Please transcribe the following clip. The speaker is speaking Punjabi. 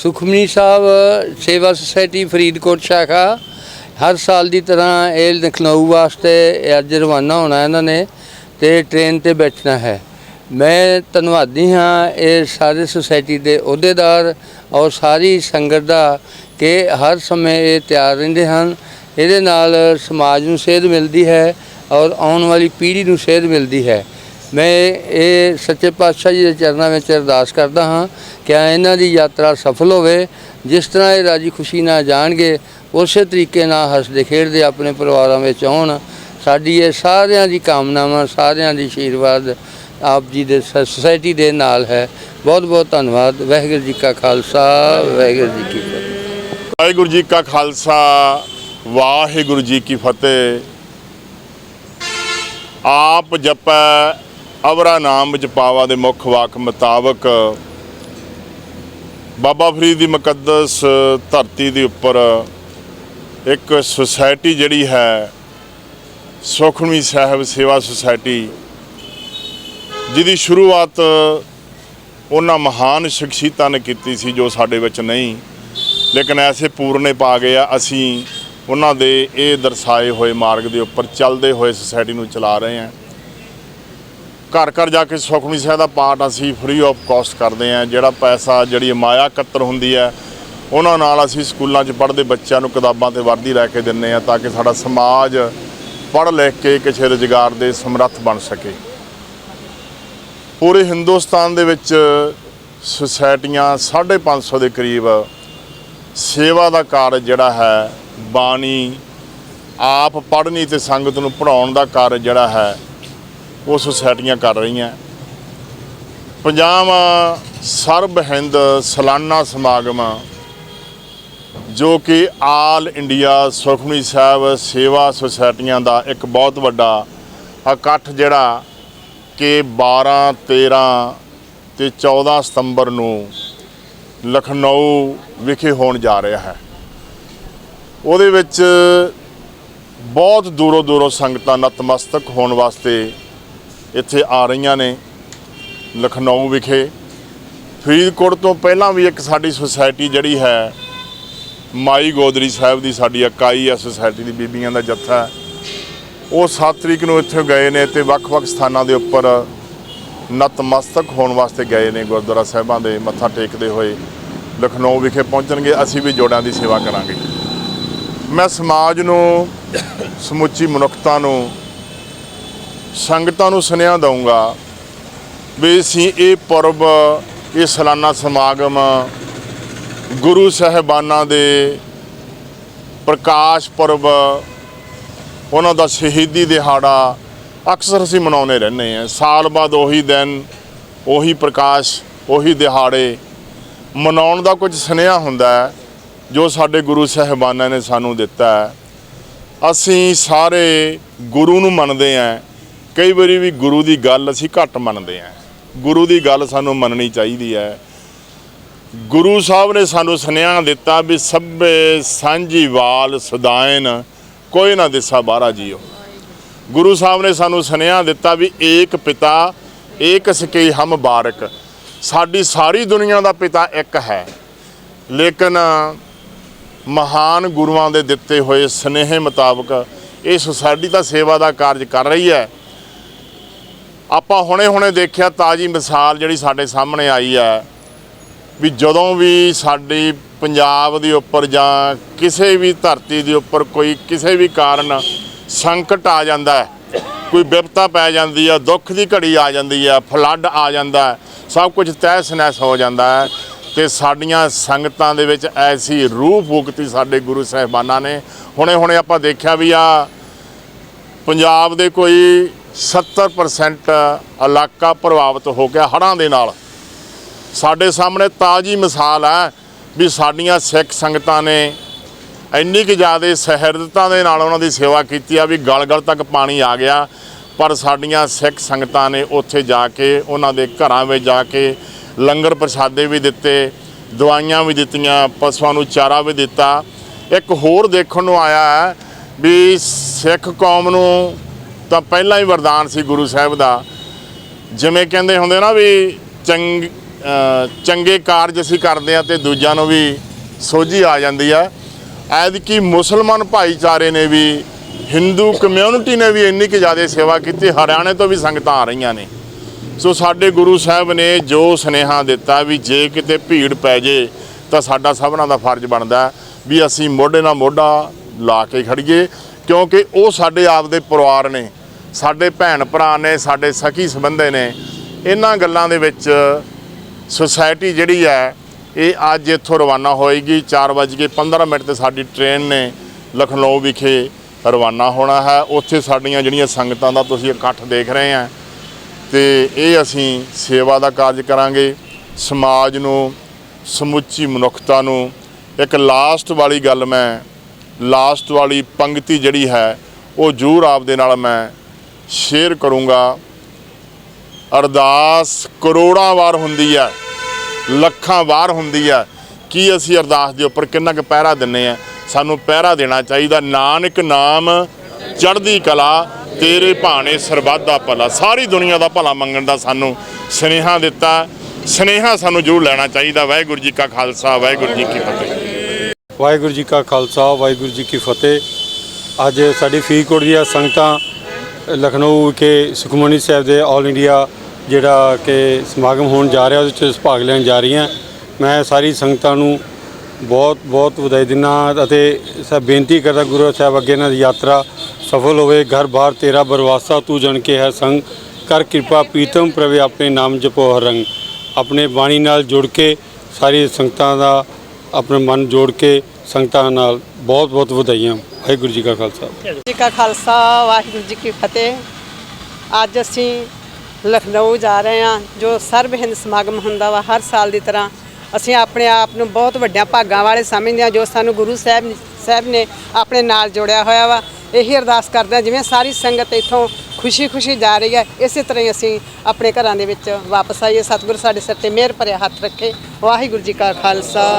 ਸੁਖਮਨੀ ਸਾਹਿਬ, ਸੇਵਾ ਸੁਸਾਇਟੀ ਫਰੀਦਕੋਟ ਸ਼ਾਖਾ। ਹਰ ਸਾਲ ਦੀ ਤਰ੍ਹਾਂ ਇਹ ਲਖਨਊ ਵਾਸਤੇ ਅੱਜ ਰਵਾਨਾ ਹੋਣਾ ਇਹਨਾਂ ਨੇ ਤੇ ਟ੍ਰੇਨ ਤੇ ਬੈਠਣਾ ਹੈ। ਮੈਂ ਧੰਨਵਾਦੀ ਹਾਂ ਇਹ ਸਾਰੇ ਸੁਸਾਇਟੀ ਦੇ ਅਹੁਦੇਦਾਰ ਔਰ ਸਾਰੀ ਸੰਗਤ ਦਾ ਕਿ ਹਰ ਸਮੇਂ ਇਹ ਤਿਆਰ ਰਹਿੰਦੇ ਹਨ। ਇਹਦੇ ਨਾਲ ਸਮਾਜ ਨੂੰ ਸੇਧ ਮਿਲਦੀ ਹੈ ਔਰ ਆਉਣ ਵਾਲੀ ਪੀੜ੍ਹੀ ਨੂੰ ਸੇਧ ਮਿਲਦੀ ਹੈ। ਮੈਂ ਇਹ ਸੱਚੇ ਪਾਤਸ਼ਾਹ ਜੀ ਦੇ ਚਰਨਾਂ ਵਿੱਚ ਅਰਦਾਸ ਕਰਦਾ ਹਾਂ ਕਿ ਇਹਨਾਂ ਦੀ ਯਾਤਰਾ ਸਫਲ ਹੋਵੇ, ਜਿਸ ਤਰ੍ਹਾਂ ਇਹ ਰਾਜੀ ਖੁਸ਼ੀ ਨਾਲ ਜਾਣਗੇ, ਉਸੇ ਤਰੀਕੇ ਨਾਲ ਹੱਸਦੇ ਖੇਡਦੇ ਆਪਣੇ ਪਰਿਵਾਰਾਂ ਵਿੱਚ ਆਉਣ। ਸਾਡੀ ਇਹ ਸਾਰਿਆਂ ਦੀ ਕਾਮਨਾਵਾਂ, ਸਾਰਿਆਂ ਦੀ ਆਸ਼ੀਰਵਾਦ ਆਪ ਜੀ ਦੇ ਸ- ਸੁਸਾਇਟੀ ਦੇ ਨਾਲ ਹੈ। ਬਹੁਤ ਬਹੁਤ ਧੰਨਵਾਦ। ਵਾਹਿਗੁਰੂ ਜੀ ਕਾ ਖਾਲਸਾ, ਵਾਹਿਗੁਰੂ ਜੀ ਕੀ ਫਤਿਹ। ਵਾਹਿਗੁਰੂ ਜੀ ਕਾ ਖਾਲਸਾ, ਵਾਹਿਗੁਰੂ ਜੀ ਕੀ ਫਤਿਹ। ਆਪ ਜਪੈ ਅਵਰਾ ਨਾਮ ਵਿੱਚ ਪਾਵਾ ਦੇ ਮੁੱਖ ਵਾਕ ਮੁਤਾਬਕ ਬਾਬਾ ਫਰੀਦ ਦੀ ਮੁਕੱਦਸ ਧਰਤੀ ਦੇ ਉੱਪਰ ਇੱਕ ਸੁਸਾਇਟੀ ਜਿਹੜੀ ਹੈ, ਸੁਖਮਨੀ ਸਾਹਿਬ ਸੇਵਾ ਸੁਸਾਇਟੀ, ਜਿਹਦੀ ਸ਼ੁਰੂਆਤ ਉਹਨਾਂ ਮਹਾਨ ਸ਼ਖਸੀਅਤਾਂ ਨੇ ਕੀਤੀ ਸੀ ਜੋ ਸਾਡੇ ਵਿੱਚ ਨਹੀਂ, ਲੇਕਿਨ ਐਸੇ ਪੂਰਨੇ ਪਾ ਗਏ ਆ, ਅਸੀਂ ਉਹਨਾਂ ਦੇ ਇਹ ਦਰਸਾਏ ਹੋਏ ਮਾਰਗ ਦੇ ਉੱਪਰ ਚੱਲਦੇ ਹੋਏ ਸੁਸਾਇਟੀ ਨੂੰ ਚਲਾ ਰਹੇ ਹਾਂ। ਘਰ ਘਰ ਜਾ ਕੇ ਸੁਖਮਨੀ ਸਾਹਿਬ ਦਾ ਪਾਠ ਅਸੀਂ ਫ੍ਰੀ ਆਫ ਕਾਸਟ ਕਰਦੇ ਹਾਂ। ਜਿਹੜਾ ਪੈਸਾ, ਜਿਹੜੀ ਮਾਇਆ ਇਕੱਤਰ ਹੁੰਦੀ ਹੈ, ਉਹਨਾਂ ਨਾਲ ਅਸੀਂ ਸਕੂਲਾਂ 'ਚ ਪੜ੍ਹਦੇ ਬੱਚਿਆਂ ਨੂੰ ਕਿਤਾਬਾਂ ਤੇ ਵਰਦੀ ਲੈ ਕੇ ਦਿੰਨੇ ਆ ਤਾਂ ਕਿ ਸਾਡਾ ਸਮਾਜ ਪੜ੍ਹ ਲਿਖ ਕੇ ਕਿਸੇ ਰੁਜ਼ਗਾਰ ਦੇ ਸਮਰੱਥ ਬਣ ਸਕੇ। ਪੂਰੇ ਹਿੰਦੁਸਤਾਨ ਦੇ ਵਿੱਚ ਸੁਸਾਇਟੀਆਂ 550 ਦੇ ਕਰੀਬ ਸੇਵਾ ਦਾ ਕਾਰਜ ਜਿਹੜਾ ਹੈ, ਬਾਣੀ, ਆਪ ਪੜ੍ਹਨੀ ਤੇ ਸੰਗਤ ਨੂੰ ਪੜਾਉਣ ਦਾ ਕਾਰਜ ਜਿਹੜਾ ਹੈ ਉਹ ਸੁਸਾਇਟੀਆਂ ਕਰ ਰਹੀਆਂ। ਪੰਜਾਬ ਸਰਬ ਹਿੰਦ ਸਾਲਾਨਾ ਸਮਾਗਮ, ਜੋ ਕਿ ਆਲ ਇੰਡੀਆ ਸੁਖਮਨੀ ਸਾਹਿਬ ਸੇਵਾ ਸੁਸਾਇਟੀਆਂ ਦਾ ਇੱਕ ਬਹੁਤ ਵੱਡਾ ਇਕੱਠ ਜਿਹੜਾ ਕਿ 12 13 ਤੇ 14 ਸਤੰਬਰ ਨੂੰ ਲਖਨਊ ਵਿਖੇ ਹੋਣ ਜਾ ਰਿਹਾ ਹੈ। ਉਹਦੇ ਵਿੱਚ ਬਹੁਤ ਦੂਰੋਂ ਦੂਰੋਂ ਸੰਗਤਾਂ ਨਤਮਸਤਕ ਹੋਣ ਵਾਸਤੇ ਇੱਥੇ ਆ ਰਹੀਆਂ ਨੇ ਲਖਨਊ ਵਿਖੇ। ਫਰੀਦਕੋਟ ਤੋਂ ਪਹਿਲਾਂ ਵੀ ਇੱਕ ਸਾਡੀ ਸੁਸਾਇਟੀ ਜਿਹੜੀ ਹੈ, ਮਾਈ ਗੋਦਰੀ ਸਾਹਿਬ ਦੀ ਸਾਡੀ ਇਕਾਈ ਹੈ, ਸੁਸਾਇਟੀ ਦੀ ਬੀਬੀਆਂ ਦਾ ਜੱਥਾ ਉਹ 7 ਤਰੀਕ ਨੂੰ ਇੱਥੇ ਗਏ ਨੇ ਤੇ ਵੱਖ-ਵੱਖ ਸਥਾਨਾਂ ਦੇ ਉੱਪਰ ਨਤਮਸਤਕ ਹੋਣ ਵਾਸਤੇ ਗਏ ਨੇ ਗੁਰਦੁਆਰਾ ਸਾਹਿਬਾਂ ਦੇ ਮੱਥਾ ਟੇਕਦੇ ਹੋਏ। ਲਖਨਊ ਵਿਖੇ ਪਹੁੰਚਣਗੇ, ਅਸੀਂ ਵੀ ਜੋੜਾਂ ਦੀ ਸੇਵਾ ਕਰਾਂਗੇ। ਮੈਂ ਸਮਾਜ ਨੂੰ, ਸਮੁੱਚੀ ਮਨੁੱਖਤਾ ਨੂੰ ਸੰਗਤਾਂ ਨੂੰ ਸੁਨੇਹਾ ਦਊਂਗਾ ਵੀ ਅਸੀਂ ਇਹ ਪੁਰਬ, ਇਹ ਸਾਲਾਨਾ ਸਮਾਗਮ ਗੁਰੂ ਸਾਹਿਬਾਨਾਂ ਦੇ ਪ੍ਰਕਾਸ਼ ਪੁਰਬ, ਉਹਨਾਂ ਦਾ ਸ਼ਹੀਦੀ ਦਿਹਾੜਾ ਅਕਸਰ ਅਸੀਂ ਮਨਾਉਂਦੇ ਰਹਿੰਦੇ ਹਾਂ। ਸਾਲ ਬਾਅਦ ਉਹੀ ਦਿਨ, ਉਹੀ ਪ੍ਰਕਾਸ਼, ਉਹੀ ਦਿਹਾੜੇ ਮਨਾਉਣ ਦਾ ਕੁਝ ਸੁਨੇਹਾ ਹੁੰਦਾ ਹੈ, ਜੋ ਸਾਡੇ ਗੁਰੂ ਸਾਹਿਬਾਨਾਂ ਨੇ ਸਾਨੂੰ ਦਿੱਤਾ ਹੈ। ਅਸੀਂ ਸਾਰੇ ਗੁਰੂ ਨੂੰ ਮੰਨਦੇ ਹਾਂ। ਕਈ ਵਾਰੀ ਵੀ ਗੁਰੂ ਦੀ ਗੱਲ ਅਸੀਂ ਘੱਟ ਮੰਨਦੇ ਹਾਂ। ਗੁਰੂ ਦੀ ਗੱਲ ਸਾਨੂੰ ਮੰਨਣੀ ਚਾਹੀਦੀ ਹੈ। ਗੁਰੂ ਸਾਹਿਬ ਨੇ ਸਾਨੂੰ ਸੁਨੇਹਾ ਦਿੱਤਾ ਵੀ ਸਭੇ ਸਾਂਝੀ ਵਾਲ ਸਦਾਇਨ, ਕੋਈ ਨਾ ਦਿਸਾ ਬਾਹਰਾ ਜੀਓ। ਗੁਰੂ ਸਾਹਿਬ ਨੇ ਸਾਨੂੰ ਸੁਨੇਹਾ ਦਿੱਤਾ ਵੀ ਏਕ ਪਿਤਾ, ਏਕ ਸਕੇ ਹਮ ਬਾਰਕ। ਸਾਡੀ ਸਾਰੀ ਦੁਨੀਆ ਦਾ ਪਿਤਾ ਇੱਕ ਹੈ। ਲੇਕਿਨ ਮਹਾਨ ਗੁਰੂਆਂ ਦੇ ਦਿੱਤੇ ਹੋਏ ਸੁਨੇਹੇ ਮੁਤਾਬਕ ਇਹ ਸੁਸਾਇਟੀ ਤਾਂ ਸੇਵਾ ਦਾ ਕਾਰਜ ਕਰ ਰਹੀ ਹੈ। ਆਪਾਂ ਹੁਣੇ-ਹੁਣੇ ਦੇਖਿਆ ਤਾਜੀ ਮਿਸਾਲ ਜਿਹੜੀ ਸਾਡੇ ਸਾਹਮਣੇ ਆਈ ਹੈ ਵੀ ਜਦੋਂ ਵੀ ਸਾਡੀ ਪੰਜਾਬ ਦੇ ਉੱਪਰ ਜਾਂ ਕਿਸੇ ਵੀ ਧਰਤੀ ਦੇ ਉੱਪਰ ਕੋਈ ਕਿਸੇ ਵੀ ਕਾਰਨ ਸੰਕਟ ਆ ਜਾਂਦਾ ਹੈ, ਕੋਈ ਵਿਪਤਾ ਪੈ ਜਾਂਦੀ ਹੈ, ਦੁੱਖ ਦੀ ਘੜੀ ਆ ਜਾਂਦੀ ਹੈ, ਫਲੱਡ ਆ ਜਾਂਦਾ ਹੈ, ਸਭ ਕੁਝ ਤਹਿਸ ਨਹਿਸ ਹੋ ਜਾਂਦਾ ਹੈ ਤੇ ਸਾਡੀਆਂ ਸੰਗਤਾਂ ਦੇ ਵਿੱਚ ਐਸੀ ਰੂਹ ਫੂਕਤੀ ਸਾਡੇ ਗੁਰੂ ਸਾਹਿਬਾਨਾਂ ਨੇ। ਹੁਣੇ ਹੁਣੇ ਆਪਾਂ ਦੇਖਿਆ ਵੀ ਆ ਪੰਜਾਬ ਦੇ ਕੋਈ 70% ਇਲਾਕਾ ਪ੍ਰਭਾਵਿਤ ਹੋ ਗਿਆ ਹੜ੍ਹਾਂ ਦੇ ਨਾਲ। ਸਾਡੇ ਸਾਹਮਣੇ ਤਾਜੀ ਮਿਸਾਲ ਹੈ ਵੀ ਸਾਡੀਆਂ ਸਿੱਖ ਸੰਗਤਾਂ ਨੇ ਇੰਨੀ ਕਿ ਜ਼ਿਆਦਾ ਸਹਿਰਦਤਾ ਦੇ ਨਾਲ ਉਹਨਾਂ ਦੀ ਸੇਵਾ ਕੀਤੀ ਆ, ਵੀ ਗਲ ਗਲ ਤੱਕ ਪਾਣੀ ਆ ਗਿਆ। ਪਰ ਸਾਡੀਆਂ ਸਿੱਖ ਸੰਗਤਾਂ ਨੇ ਉੱਥੇ ਜਾ ਕੇ, ਉਹਨਾਂ ਦੇ ਘਰਾਂ ਵਿੱਚ ਜਾ ਕੇ ਲੰਗਰ ਪ੍ਰਸ਼ਾਦੇ ਵੀ ਦਿੱਤੇ, ਦਵਾਈਆਂ ਵੀ ਦਿੱਤੀਆਂ, ਪਸ਼ੂਆਂ ਨੂੰ ਚਾਰਾ ਵੀ ਦਿੱਤਾ। ਇੱਕ ਹੋਰ ਦੇਖਣ ਨੂੰ ਆਇਆ ਹੈ ਵੀ ਸਿੱਖ ਕੌਮ ਨੂੰ ਤਾਂ ਪਹਿਲਾਂ ਹੀ ਵਰਦਾਨ ਸੀ ਗੁਰੂ ਸਾਹਿਬ ਦਾ। ਜਿਵੇਂ ਕਹਿੰਦੇ ਹੁੰਦੇ ਨਾ ਵੀ ਚੰਗ ਚੰਗੇ ਕਾਰਜ ਅਸੀਂ ਕਰਦੇ ਆ ਤੇ ਦੂਜਿਆਂ ਨੂੰ ਵੀ ਸੋਝੀ ਆ ਜਾਂਦੀ ਆ। ਐਤਕੀ ਮੁਸਲਮਾਨ ਭਾਈਚਾਰੇ ਨੇ ਵੀ, ਹਿੰਦੂ ਕਮਿਊਨਿਟੀ ਨੇ ਵੀ ਇੰਨੀ ਕਿ ਜ਼ਿਆਦਾ ਸੇਵਾ ਕੀਤੀ, ਹਰਿਆਣੇ ਤੋਂ ਵੀ ਸੰਗਤਾਂ ਆ ਰਹੀਆਂ ਨੇ। ਸੋ ਸਾਡੇ ਗੁਰੂ ਸਾਹਿਬ ਨੇ ਜੋ ਸੁਨੇਹਾ ਦਿੱਤਾ ਵੀ ਜੇ ਕਿਤੇ ਭੀੜ ਪੈ ਜੇ, ਤਾਂ ਸਾਡਾ ਸਭਨਾਂ ਦਾ ਫਰਜ਼ ਬਣਦਾ ਵੀ ਅਸੀਂ ਮੋਢੇ ਨਾਲ ਮੋਢਾ ਲਾ ਕੇ ਖੜੀਏ, ਕਿਉਂਕਿ ਉਹ ਸਾਡੇ ਆਪ ਦੇ ਪਰਿਵਾਰ ਨੇ। ਸਾਡੇ ਭੈਣ ਭਰਾ ਨੇ, ਸਾਡੇ ਸਖੀ ਸੰਬੰਧੇ ਨੇ, ਇਹਨਾਂ ਗੱਲਾਂ ਦੇ ਵਿੱਚ ਸੁਸਾਇਟੀ ਜਿਹੜੀ ਹੈ, ਇਹ ਅੱਜ ਇੱਥੋਂ ਰਵਾਨਾ ਹੋਏਗੀ। 4:15 ਮਿੰਟ ਤੇ ਸਾਡੀ ਟ੍ਰੇਨ ਨੇ ਲਖਨਊ ਵਿਖੇ ਰਵਾਨਾ ਹੋਣਾ ਹੈ। ਉੱਥੇ ਸਾਡੀਆਂ ਜਿਹੜੀਆਂ ਸੰਗਤਾਂ ਦਾ ਤੁਸੀਂ ਇਕੱਠ ਦੇਖ ਰਹੇ ਆ, ਤੇ ਇਹ ਅਸੀਂ ਸੇਵਾ ਦਾ ਕਾਰਜ ਕਰਾਂਗੇ। ਸਮਾਜ ਨੂੰ, ਸਮੁੱਚੀ ਮਨੁੱਖਤਾ ਨੂੰ, ਇੱਕ ਲਾਸਟ ਵਾਲੀ ਗੱਲ ਮੈਂ ਲਾਸਟ ਵਾਲੀ ਪੰਕਤੀ ਜਿਹੜੀ ਹੈ, ਉਹ ਜ਼ਰੂਰ ਆਪਦੇ ਨਾਲ ਮੈਂ ਸ਼ੇਅਰ ਕਰੂੰਗਾ। ਅਰਦਾਸ ਕਰੋੜਾਂ ਵਾਰ ਹੁੰਦੀ ਹੈ, ਲੱਖਾਂ ਵਾਰ ਹੁੰਦੀ ਹੈ। ਕੀ ਅਸੀਂ ਅਰਦਾਸ ਦੇ ਉੱਪਰ ਕਿੰਨਾ ਕੁ ਪਹਿਰਾ ਦਿੰਨੇ ਆ? ਸਾਨੂੰ ਪਹਿਰਾ ਦੇਣਾ ਚਾਹੀਦਾ। ਨਾਨਕ ਨਾਮ, ਚੜ੍ਹਦੀ ਕਲਾ, ਤੇਰੇ ਭਾਣੇ ਸਰਬੱਤ ਦਾ ਭਲਾ। ਸਾਰੀ ਦੁਨੀਆ ਦਾ ਭਲਾ ਮੰਗਣ ਦਾ ਸਾਨੂੰ ਸਨੇਹਾ ਦਿੱਤਾ। ਸਨੇਹਾ ਸਾਨੂੰ ਜ਼ਰੂਰ ਲੈਣਾ ਚਾਹੀਦਾ। ਵਾਹਿਗੁਰੂ ਜੀ ਕਾ ਖਾਲਸਾ, ਵਾਹਿਗੁਰੂ ਜੀ ਕੀ ਫਤਿਹ। ਵਾਹਿਗੁਰੂ ਜੀ ਕਾ ਖਾਲਸਾ, ਵਾਹਿਗੁਰੂ ਜੀ ਕੀ ਫਤਿਹ। ਅੱਜ ਸਾਡੀ ਫਰੀਦਕੋਟ ਦੀਆਂ ਸੰਗਤਾਂ ਲਖਨਊ ਵਿਖੇ ਸੁਖਮਨੀ ਸਾਹਿਬ ਦੇ ਆਲ ਇੰਡੀਆ ਜਿਹੜਾ ਕਿ ਸਮਾਗਮ ਹੋਣ ਜਾ ਰਿਹਾ, ਉਹਦੇ ਵਿੱਚ ਭਾਗ ਲੈਣ ਜਾ ਰਹੀ ਹਾਂ ਮੈਂ ਸਾਰੀ ਸੰਗਤਾਂ ਨੂੰ ਬਹੁਤ ਬਹੁਤ ਵਧਾਈ ਦਿੰਦਾ ਅਤੇ ਸਭ ਬੇਨਤੀ ਕਰਦਾ ਗੁਰੂ ਸਾਹਿਬ ਅੱਗੇ ਇਹਨਾਂ ਦੀ ਯਾਤਰਾ ਸਫਲ ਹੋਵੇ। ਘਰ ਬਾਹਰ ਤੇਰਾ ਬਰਵਾਸਾ, ਤੂੰ ਜਣ ਕੇ ਹੈ ਸੰਗ। ਕਰ ਕਿਰਪਾ, ਪ੍ਰੀਤਮ ਪ੍ਰਵੇ ਆਪਣੇ ਨਾਮ ਜਪੋ ਹਰ ਰੰਗ। ਆਪਣੇ ਬਾਣੀ ਨਾਲ ਜੁੜ ਕੇ ਸਾਰੀ ਸੰਗਤਾਂ ਦਾ ਆਪਣਾ ਮਨ ਜੋੜ ਕੇ ਸੰਗਤਾਂ ਨਾਲ ਬਹੁਤ ਬਹੁਤ ਵਧਾਈਆਂ। ਵਾਹਿਗੁਰੂ ਜੀ ਕਾ ਖਾਲਸਾ। ਜੀ ਕਾ ਖਾਲਸਾ, ਵਾਹਿਗੁਰੂ ਜੀ ਕੀ ਫਤਿਹ। ਅੱਜ ਅਸੀਂ ਲਖਨਊ ਜਾ ਰਹੇ ਹਾਂ, ਜੋ ਸਰਬ ਹਿੰਦ ਸਮਾਗਮ ਹੁੰਦਾ ਵਾ ਹਰ ਸਾਲ ਦੀ ਤਰ੍ਹਾਂ। ਅਸੀਂ ਆਪਣੇ ਆਪ ਨੂੰ ਬਹੁਤ ਵੱਡਿਆਂ ਭਾਗਾਂ ਵਾਲੇ ਸਮਝਦੇ ਹਾਂ, ਜੋ ਸਾਨੂੰ ਗੁਰੂ ਸਾਹਿਬ ਸਾਹਿਬ ਨੇ ਆਪਣੇ ਨਾਲ ਜੋੜਿਆ ਹੋਇਆ ਵਾ। ਇਹੀ ਅਰਦਾਸ ਕਰਦੇ ਹਾਂ, ਜਿਵੇਂ ਸਾਰੀ ਸੰਗਤ ਇੱਥੋਂ ਖੁਸ਼ੀ-ਖੁਸ਼ੀ ਜਾ ਰਹੀ ਹੈ, ਇਸੇ ਤਰ੍ਹਾਂ ਹੀ ਅਸੀਂ ਆਪਣੇ ਘਰਾਂ ਦੇ ਵਿੱਚ ਵਾਪਸ ਆਈਏ। ਸਤਿਗੁਰੂ ਸਾਡੇ ਸਿਰ ਤੇ ਮਿਹਰ ਭਰਿਆ ਹੱਥ ਰੱਖੇ। ਵਾਹਿਗੁਰੂ ਜੀ ਕਾ ਖਾਲਸਾ।